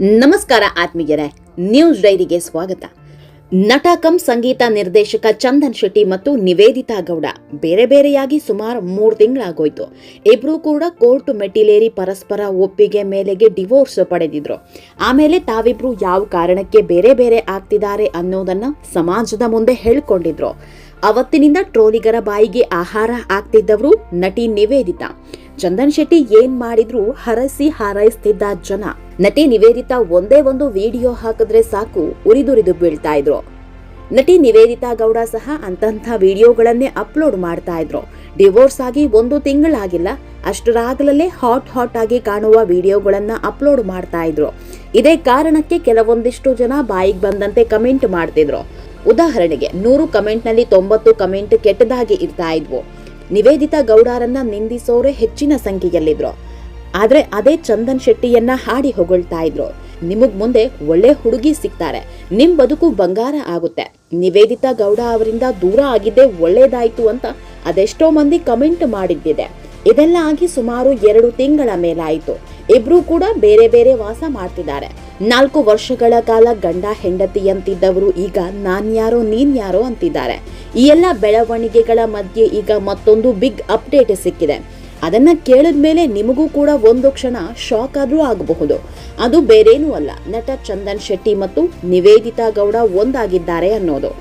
ನಮಸ್ಕಾರ ಆತ್ಮೀಯರೇ ನ್ಯೂಸ್ ಡೈರಿಗೆ ಸ್ವಾಗತ. ನಟ ಕಂ ಸಂಗೀತ ನಿರ್ದೇಶಕ ಚಂದನ್ ಶೆಟ್ಟಿ ಮತ್ತು ನಿವೇದಿತಾ ಗೌಡ ಬೇರೆ ಬೇರೆಯಾಗಿ ಸುಮಾರು ಮೂರು ತಿಂಗಳಾಗೋಯ್ತು. ಇಬ್ರು ಕೂಡ ಕೋರ್ಟ್ ಮೆಟ್ಟಿಲೇರಿ ಪರಸ್ಪರ ಒಪ್ಪಿಗೆ ಮೇಲೆಗೆ ಡಿವೋರ್ಸ್ ಪಡೆದಿದ್ರು. ಆಮೇಲೆ ತಾವಿಬ್ರು ಯಾವ ಕಾರಣಕ್ಕೆ ಬೇರೆ ಬೇರೆ ಆಗ್ತಿದ್ದಾರೆ ಅನ್ನೋದನ್ನ ಸಮಾಜದ ಮುಂದೆ ಹೇಳ್ಕೊಂಡಿದ್ರು. ಅವತ್ತಿನಿಂದ ಟ್ರೋಲಿಗರ ಬಾಯಿಗೆ ಆಹಾರ ಆಗ್ತಿದ್ದವರು ನಟಿ ನಿವೇದಿತಾ. ಚಂದನ್ ಶೆಟ್ಟಿ ಏನ್ ಮಾಡಿದ್ರು ಹರಸಿ ಹಾರೈಸ್ತಿದ್ದ ಜನ. ನಟಿ ನಿವೇದಿತಾ ಒಂದೇ ಒಂದು ವಿಡಿಯೋ ಹಾಕಿದ್ರೆ ಸಾಕು, ಉರಿದುರಿದು ಬೀಳ್ತಾ ಇದ್ರು. ನಟಿ ನಿವೇದಿತಾ ಗೌಡ ಸಹ ಅಂತಂಥ ವಿಡಿಯೋಗಳನ್ನೇ ಅಪ್ಲೋಡ್ ಮಾಡ್ತಾ ಇದ್ರು. ಡಿವೋರ್ಸ್ ಆಗಿ ಒಂದು ತಿಂಗಳಾಗಿಲ್ಲ ಅಷ್ಟರಾಗಲೇ ಹಾಟ್ ಹಾಟ್ ಆಗಿ ಕಾಣುವ ವಿಡಿಯೋಗಳನ್ನ ಅಪ್ಲೋಡ್ ಮಾಡ್ತಾ ಇದ್ರು. ಇದೇ ಕಾರಣಕ್ಕೆ ಕೆಲವೊಂದಿಷ್ಟು ಜನ ಬಾಯಿಗೆ ಬಂದಂತೆ ಕಮೆಂಟ್ ಮಾಡ್ತಿದ್ರು. ಉದಾಹರಣೆಗೆ, ನೂರು ಕಮೆಂಟ್ನಲ್ಲಿ ತೊಂಬತ್ತು ಕಮೆಂಟ್ ಕೆಟ್ಟದಾಗಿ ಇರ್ತಾ ಇದ್ವು. ನಿವೇದಿತಾ ಗೌಡರನ್ನ ನಿಂದಿಸೋರೆ ಹೆಚ್ಚಿನ ಸಂಖ್ಯೆಯಲ್ಲಿದ್ರು. ಆದ್ರೆ ಅದೇ ಚಂದನ್ ಶೆಟ್ಟಿಯನ್ನ ಹಾಡಿ ಹೊಗಳ್ತಾ ಇದ್ರು. ನಿಮಗ್ ಮುಂದೆ ಒಳ್ಳೆ ಹುಡುಗಿ ಸಿಗ್ತಾರೆ. ನಿಮ್ ಬದುಕು ಬಂಗಾರ ಆಗುತ್ತೆ. ನಿವೇದಿತಾ ಗೌಡ ಅವರಿಂದ ದೂರ ಆಗಿದ್ದೇ ಒಳ್ಳೇದಾಯ್ತು ಅಂತ ಅದೆಷ್ಟೋ ಮಂದಿ ಕಮೆಂಟ್ ಮಾಡಿದ್ದಿದೆ. ಇದೆಲ್ಲ ಆಗಿ ಸುಮಾರು ಎರಡು ತಿಂಗಳ ಮೇಲಾಯಿತು. ಇಬ್ರು ಕೂಡ ಬೇರೆ ಬೇರೆ ವಾಸ ಮಾಡ್ತಿದ್ದಾರೆ. ನಾಲ್ಕು ವರ್ಷಗಳ ಕಾಲ ಗಂಡ ಹೆಂಡತಿಯಂತಿದ್ದವರು ಈಗ ನಾನ್ಯಾರೋ ನೀನ್ಯಾರೋ ಅಂತಿದ್ದಾರೆ. ಈ ಎಲ್ಲ ಬೆಳವಣಿಗೆಗಳ ಮಧ್ಯೆ ಈಗ ಮತ್ತೊಂದು ಬಿಗ್ ಅಪ್ಡೇಟ್ ಸಿಕ್ಕಿದೆ. ಅದನ್ನ ಕೇಳಿದ ಮೇಲೆ ನಿಮಗೂ ಕೂಡ ಒಂದು ಕ್ಷಣ ಶಾಕ್ ಆದರೂ ಆಗಬಹುದು. ಅದು ಬೇರೇನೂ ಅಲ್ಲ, ನಟ ಚಂದನ್ ಶೆಟ್ಟಿ ಮತ್ತು ನಿವೇದಿತಾ ಗೌಡ ಒಂದಾಗಿದ್ದಾರೆ ಅನ್ನೋದು.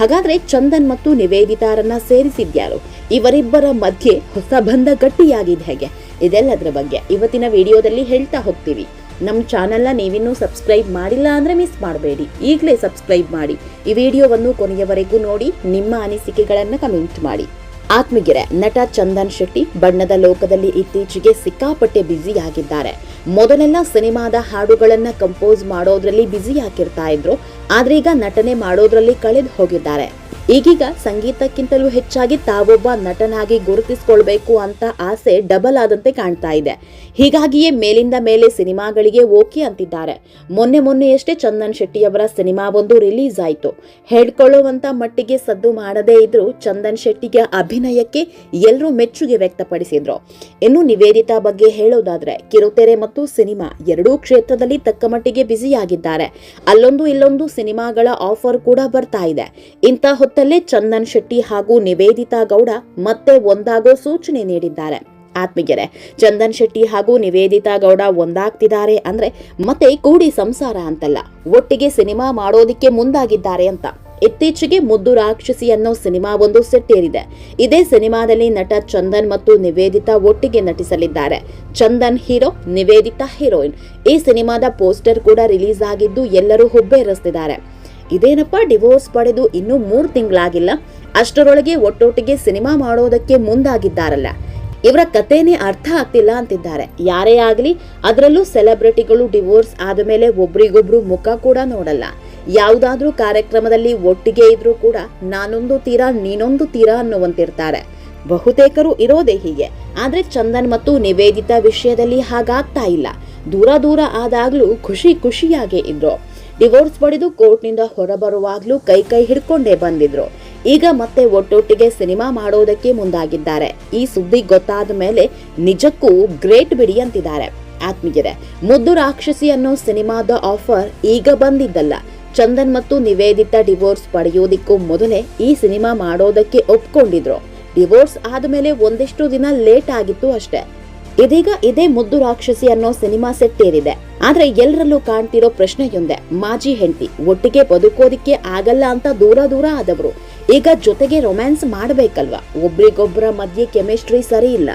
ಹಾಗಾದ್ರೆ ಚಂದನ್ ಮತ್ತು ನಿವೇದಿತಾರನ್ನ ಸೇರಿಸಿದ್ಯಾರು? ಇವರಿಬ್ಬರ ಮಧ್ಯೆ ಹೊಸ ಬಂಧ ಗಟ್ಟಿಯಾಗಿದೆ ಹೇಗೆ? ಇದೆಲ್ಲದರ ಬಗ್ಗೆ ಇವತ್ತಿನ ವಿಡಿಯೋದಲ್ಲಿ ಹೇಳ್ತಾ ಹೋಗ್ತೀವಿ. ನಮ್ಮ ಚಾನೆಲ್ನ ನೀವಿನ್ನೂ ಸಬ್ಸ್ಕ್ರೈಬ್ ಮಾಡಿಲ್ಲ ಅಂದರೆ ಮಿಸ್ ಮಾಡಬೇಡಿ. ಈಗಲೇ ಸಬ್ಸ್ಕ್ರೈಬ್ ಮಾಡಿ. ಈ ವಿಡಿಯೋವನ್ನು ಕೊನೆಯವರೆಗೂ ನೋಡಿ, ನಿಮ್ಮ ಅನಿಸಿಕೆಗಳನ್ನು ಕಮೆಂಟ್ ಮಾಡಿ. ಆತ್ಮಗಿರೆ ನಟ ಚಂದನ್ ಶೆಟ್ಟಿ ಬಣ್ಣದ ಲೋಕದಲ್ಲಿ ಇತ್ತೀಚೆಗೆ ಸಿಕ್ಕಾಪಟ್ಟೆ ಬ್ಯುಸಿ ಆಗಿದ್ದಾರೆ ಮೊದಲೆಲ್ಲ ಸಿನಿಮಾದ ಹಾಡುಗಳನ್ನು ಕಂಪೋಸ್ ಮಾಡೋದ್ರಲ್ಲಿ ಬ್ಯುಸಿ ಹಾಕಿರ್ತಾ ಇದ್ರು. ಆದ್ರೆ ಈಗ ನಟನೆ ಮಾಡೋದ್ರಲ್ಲಿ ಕಳೆದು ಹೋಗಿದ್ದಾರೆ. ಈಗೀಗ ಸಂಗೀತಕ್ಕಿಂತಲೂ ಹೆಚ್ಚಾಗಿ ತಾವೊಬ್ಬ ನಟನಾಗಿ ಗುರುತಿಸಿಕೊಳ್ಬೇಕು ಅಂತ ಆಸೆ ಡಬಲ್ ಆದಂತೆ ಕಾಣ್ತಾ ಇದೆ. ಹೀಗಾಗಿಯೇ ಮೇಲಿಂದ ಮೇಲೆ ಸಿನಿಮಾಗಳಿಗೆ ಓಕೆ ಅಂತಿದ್ದಾರೆ. ಮೊನ್ನೆ ಮೊನ್ನೆಯಷ್ಟೇ ಚಂದನ್ ಶೆಟ್ಟಿಯವರ ಸಿನಿಮಾ ಒಂದು ರಿಲೀಸ್ ಆಯಿತು. ಹೇಳ್ಕೊಳ್ಳುವಂತ ಮಟ್ಟಿಗೆ ಸದ್ದು ಮಾಡದೇ ಇದ್ರೂ ಚಂದನ್ ಶೆಟ್ಟಿಗೆ ಅಭಿನಯಕ್ಕೆ ಎಲ್ಲರೂ ಮೆಚ್ಚುಗೆ ವ್ಯಕ್ತಪಡಿಸಿದ್ರು. ಇನ್ನು ನಿವೇದಿತಾ ಬಗ್ಗೆ ಹೇಳೋದಾದ್ರೆ ಕಿರುತೆರೆ ಮತ್ತು ಸಿನಿಮಾ ಎರಡೂ ಕ್ಷೇತ್ರದಲ್ಲಿ ತಕ್ಕ ಮಟ್ಟಿಗೆ ಬ್ಯುಸಿಯಾಗಿದ್ದಾರೆ. ಅಲ್ಲೊಂದು ಇಲ್ಲೊಂದು ಸಿನಿಮಾಗಳ ಆಫರ್ ಕೂಡ ಬರ್ತಾ ಇದೆ. ಇಂಥ ಹೊತ್ತಲ್ಲೇ ಚಂದನ್ ಶೆಟ್ಟಿ ಹಾಗೂ ನಿವೇದಿತಾ ಗೌಡ ಮತ್ತೆ ಒಂದಾಗೋ ಸೂಚನೆ ನೀಡಿದ್ದಾರೆ. ಆತ್ಮೀಯರೇ, ಚಂದನ್ ಶೆಟ್ಟಿ ಹಾಗೂ ನಿವೇದಿತಾ ಗೌಡ ಒಂದಾಗ್ತಿದ್ದಾರೆ ಅಂದ್ರೆ ಮತ್ತೆ ಕೂಡಿ ಸಂಸಾರ ಅಂತಲ್ಲ. ಒಟ್ಟಿಗೆ ಸಿನಿಮಾ ಮಾಡೋದಿಕ್ಕೆ ಮುಂದಾಗಿದ್ದಾರೆ ಅಂತ. ಇತ್ತೀಚೆಗೆ ಮುದ್ದು ರಾಕ್ಷಸಿ ಅನ್ನೋ ಸಿನಿಮಾ ಒಂದು ಸೆಟ್ ಏರಿದೆ. ಇದೇ ಸಿನಿಮಾದಲ್ಲಿ ನಟ ಚಂದನ್ ಮತ್ತು ನಿವೇದಿತಾ ಒಟ್ಟಿಗೆ ನಟಿಸಲಿದ್ದಾರೆ. Chandan hero, Nivedita heroine. ಈ ಸಿನಿಮಾದ ಪೋಸ್ಟರ್ ಕೂಡ ರಿಲೀಸ್ ಆಗಿದ್ದು ಎಲ್ಲರೂ ಹುಬ್ಬೇರಿಸ್ತಿದ್ದಾರೆ. ಇದೇನಪ್ಪ, ಡಿವೋರ್ಸ್ ಪಡೆದು ಇನ್ನೂ ಮೂರು ತಿಂಗಳಾಗಿಲ್ಲ? ಅಷ್ಟರೊಳಗೆ ಒಟ್ಟೊಟ್ಟಿಗೆ ಸಿನಿಮಾ ಮಾಡೋದಕ್ಕೆ ಮುಂದಾಗಿದ್ದಾರಲ್ಲ. ಇವರ ಕಥೆನೇ ಅರ್ಥ ಆಗ್ತಿಲ್ಲ ಅಂತಿದ್ದಾರೆ. ಯಾರೇ ಆಗಲಿ, ಅದರಲ್ಲೂ ಸೆಲೆಬ್ರಿಟಿಗಳು ಡಿವೋರ್ಸ್ ಆದ ಮೇಲೆ ಒಬ್ರಿಗೊಬ್ರು ಮುಖ ಕೂಡ ನೋಡಲ್ಲ. ಯಾವುದಾದ್ರೂ ಕಾರ್ಯಕ್ರಮದಲ್ಲಿ ಒಟ್ಟಿಗೆ ಇದ್ರೂ ಕೂಡ ನಾನೊಂದು ತೀರಾ, ನೀನೊಂದು ತೀರಾ ಅನ್ನುವಂತಿರ್ತಾರೆ. ಬಹುತೇಕರು ಇರೋದೇ ಹೀಗೆ. ಆದ್ರೆ ಚಂದನ್ ಮತ್ತು ನಿವೇದಿತಾ ವಿಷಯದಲ್ಲಿ ಹಾಗಾಗ್ತಾ ಇಲ್ಲ. ದೂರ ದೂರ ಆದಾಗ್ಲೂ ಖುಷಿ ಖುಷಿಯಾಗೇ ಇದ್ರು. ಡಿವೋರ್ಸ್ ಪಡೆದು ಕೋರ್ಟ್ನಿಂದ ಹೊರಬರುವಾಗ್ಲೂ ಕೈ ಕೈ ಹಿಡ್ಕೊಂಡೇ ಬಂದಿದ್ರು. ಈಗ ಮತ್ತೆ ಒಟ್ಟೊಟ್ಟಿಗೆ ಸಿನಿಮಾ ಮಾಡೋದಕ್ಕೆ ಮುಂದಾಗಿದ್ದಾರೆ. ಈ ಸುದ್ದಿ ಗೊತ್ತಾದ ಮೇಲೆ ನಿಜಕ್ಕೂ ಗ್ರೇಟ್ ಬಿಡಿ ಅಂತಿದ್ದಾರೆ. ಆತ್ಮೀಯರೇ, ಮುದ್ದು ರಾಕ್ಷಸಿ ಅನ್ನೋ ಸಿನಿಮಾದ ಆಫರ್ ಈಗ ಬಂದಿದ್ದಲ್ಲ. ಚಂದನ್ ಮತ್ತು ನಿವೇದಿತಾ ಡಿವೋರ್ಸ್ ಪಡೆಯೋದಿಕ್ಕೂ ಮೊದಲೇ ಈ ಸಿನಿಮಾ ಮಾಡೋದಕ್ಕೆ ಒಪ್ಕೊಂಡಿದ್ರು. ಡಿವೋರ್ಸ್ ಆದಮೇಲೆ ಒಂದಿಷ್ಟು ದಿನ ಲೇಟ್ ಆಗಿತ್ತು ಅಷ್ಟೇ. ಇದೀಗ ಇದೇ ಮುದ್ದು ರಾಕ್ಷಸಿ ಅನ್ನೋ ಸಿನಿಮಾ ಸೆಟ್ ಏರಿದೆ. ಆದ್ರೆ ಎಲ್ಲರಲ್ಲೂ ಕಾಣ್ತಿರೋ ಪ್ರಶ್ನೆಯೊಂದೆ ಮಾಜಿ ಹೆಂಡತಿ, ಒಟ್ಟಿಗೆ ಬದುಕೋದಿಕ್ಕೆ ಆಗಲ್ಲ ಅಂತ ದೂರ ದೂರ ಆದವರು. ಈಗ ಜೊತೆಗೆ ರೊಮ್ಯಾನ್ಸ್ ಮಾಡಬೇಕಲ್ವಾ? ಒಬ್ರಿಗೊಬ್ಬರ ಮಧ್ಯೆ ಕೆಮಿಸ್ಟ್ರಿ ಸರಿ ಇಲ್ಲ.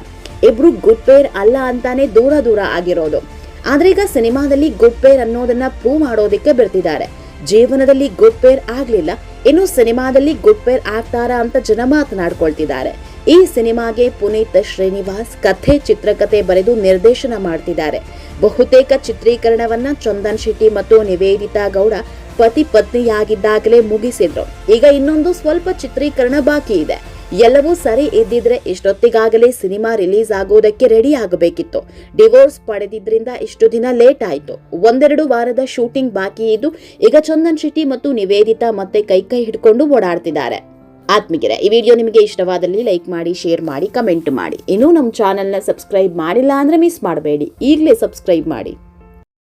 ಇಬ್ರು ಗುಡ್ ಪೇರ್ ಅಲ್ಲ ಅಂತಾನೆ ದೂರ ದೂರ ಆಗಿರೋದು. ಆದ್ರೆ ಈಗ ಸಿನಿಮಾದಲ್ಲಿ ಗುಡ್ ಪೇರ್ ಅನ್ನೋದನ್ನ ಪ್ರೂವ್ ಮಾಡೋದಿಕ್ಕೆ ಬರ್ತಿದ್ದಾರೆ. ಜೀವನದಲ್ಲಿ ಗುಡ್ ಪೇರ್ ಆಗ್ಲಿಲ್ಲ, ಇನ್ನು ಸಿನಿಮಾದಲ್ಲಿ ಗುಡ್ ಪೇರ್ ಆಗ್ತಾರಾ ಅಂತ ಜನ ಮಾತನಾಡ್ಕೊಳ್ತಿದ್ದಾರೆ. ಈ ಸಿನಿಮಾಗೆ ಪುನೀತ್ ಶ್ರೀನಿವಾಸ್ ಕಥೆ ಚಿತ್ರಕಥೆ ಬರೆದು ನಿರ್ದೇಶನ ಮಾಡ್ತಿದ್ದಾರೆ. ಬಹುತೇಕ ಚಿತ್ರೀಕರಣವನ್ನ ಚಂದನ್ ಶೆಟ್ಟಿ ಮತ್ತು ನಿವೇದಿತಾ ಗೌಡ ಪತಿ ಪತ್ನಿಯಾಗಿದ್ದಾಗಲೇ ಮುಗಿಸಿದ್ರು. ಈಗ ಇನ್ನೊಂದು ಸ್ವಲ್ಪ ಚಿತ್ರೀಕರಣ ಬಾಕಿ ಇದೆ. ಎಲ್ಲವೂ ಸರಿ ಇದ್ದಿದ್ರೆ ಇಷ್ಟೊತ್ತಿಗಾಗಲೇ ಸಿನಿಮಾ ರಿಲೀಸ್ ಆಗೋದಕ್ಕೆ ರೆಡಿ ಆಗಬೇಕಿತ್ತು. ಡಿವೋರ್ಸ್ ಪಡೆದಿದ್ರಿಂದ ಇಷ್ಟು ದಿನ ಲೇಟ್ ಆಯಿತು. ಒಂದೆರಡು ವಾರದ ಶೂಟಿಂಗ್ ಬಾಕಿ ಇದ್ದು ಈಗ ಚಂದನ್ ಶೆಟ್ಟಿ ಮತ್ತು ನಿವೇದಿತಾ ಮತ್ತೆ ಕೈ ಕೈ ಹಿಡ್ಕೊಂಡು ಓಡಾಡ್ತಿದ್ದಾರೆ. ಆತ್ಮಗಿರೆ ಈ ವಿಡಿಯೋ ನಿಮಗೆ ಇಷ್ಟವಾದಲ್ಲಿ ಲೈಕ್ ಮಾಡಿ, ಶೇರ್ ಮಾಡಿ, ಕಮೆಂಟ್ ಮಾಡಿ. ಇನ್ನೂ ನಮ್ಮ ಚಾನೆಲ್ನ ಸಬ್ಸ್ಕ್ರೈಬ್ ಮಾಡಿಲ್ಲ ಅಂದ್ರೆ ಮಿಸ್ ಮಾಡಬೇಡಿ. ಈಗಲೇ ಸಬ್ಸ್ಕ್ರೈಬ್ ಮಾಡಿ.